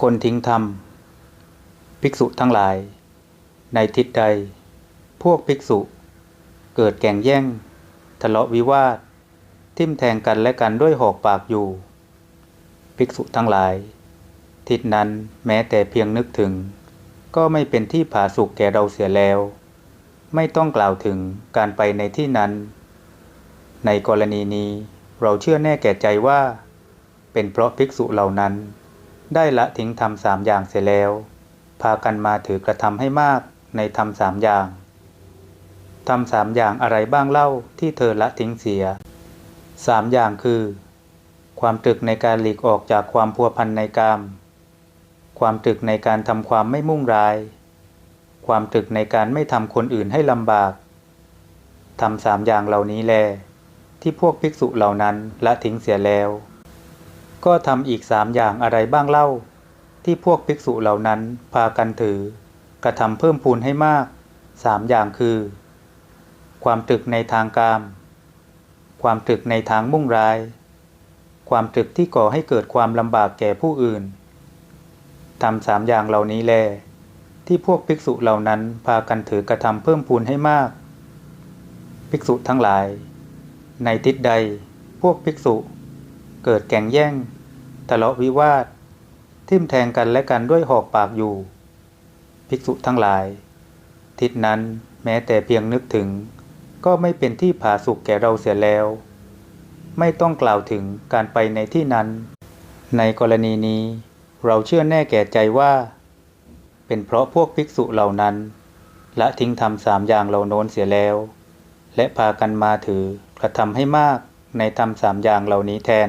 คนทิ้งธรรม ภิกษุทั้งหลาย ในทิศใด พวกภิกษุ เกิดแก่งแย่ง ทะเลาะวิวาท ทิ่มแทงกันและกันด้วยหอกปากอยู่ ภิกษุทั้งหลาย ทิศนั้นแม้แต่เพียงนึกถึง ก็ไม่เป็นที่ผาสุกแก่เราเสียแล้ว ไม่ต้องกล่าวถึงการไปในที่นั้น ในกรณีนี้เราเชื่อแน่แก่ใจว่า เป็นเพราะภิกษุเหล่านั้น ได้ละทิ้งธรรมสามอย่างเสียแล้ว พากันมาถือกระทำให้มากในธรรมสามอย่างธรรมสามอย่างอะไรบ้างเล่าที่เธอละทิ้งเสียสามอย่างคือ ความตรึกในการหลีกออกจากความพัวพันในกาม ความตรึกในการทำความไม่มุ่งร้าย ความตรึกในการไม่ทำคนอื่นให้ลำบากทำสามอย่างเหล่านี้แล ที่พวกภิกษุเหล่านั้นละทิ้งเสียแล้ว ก็ทำอีกสามอย่างอะไรบ้างเล่า ที่พวกภิกษุเหล่านั้นพากันถือ กระทำเพิ่มพูนให้มากสามอย่างคือ ความตรึกในทางกาม ความตรึกในทางมุ่งร้าย ความตรึกที่ก่อให้เกิดความลำบากแก่ผู้อื่นทำสามอย่างเหล่านี้แล ที่พวกภิกษุเหล่านั้นพากันถือกระทำเพิ่มพูนให้มาก ภิกษุทั้งหลาย ในทิศใดพวกภิกษุ เกิดแก่งแย่งทะเลาะวิวาท ทิ่มแทงกันและกันด้วยหอกปากอยู่ ภิกษุทั้งหลาย ทิศนั้นแม้แต่เพียงนึกถึง ก็ไม่เป็นที่ผาสุกแก่เราเสียแล้ว ไม่ต้องกล่าวถึงการไปในที่นั้น ในกรณีนี้ เราเชื่อแน่แก่ใจว่า เป็นเพราะพวกภิกษุเหล่านั้นละทิ้งทำสามอย่างเหล่าโน้นเสียแล้ว และพากันมาถือกระทำให้มากในธรรมสามอย่างเหล่านี้แทน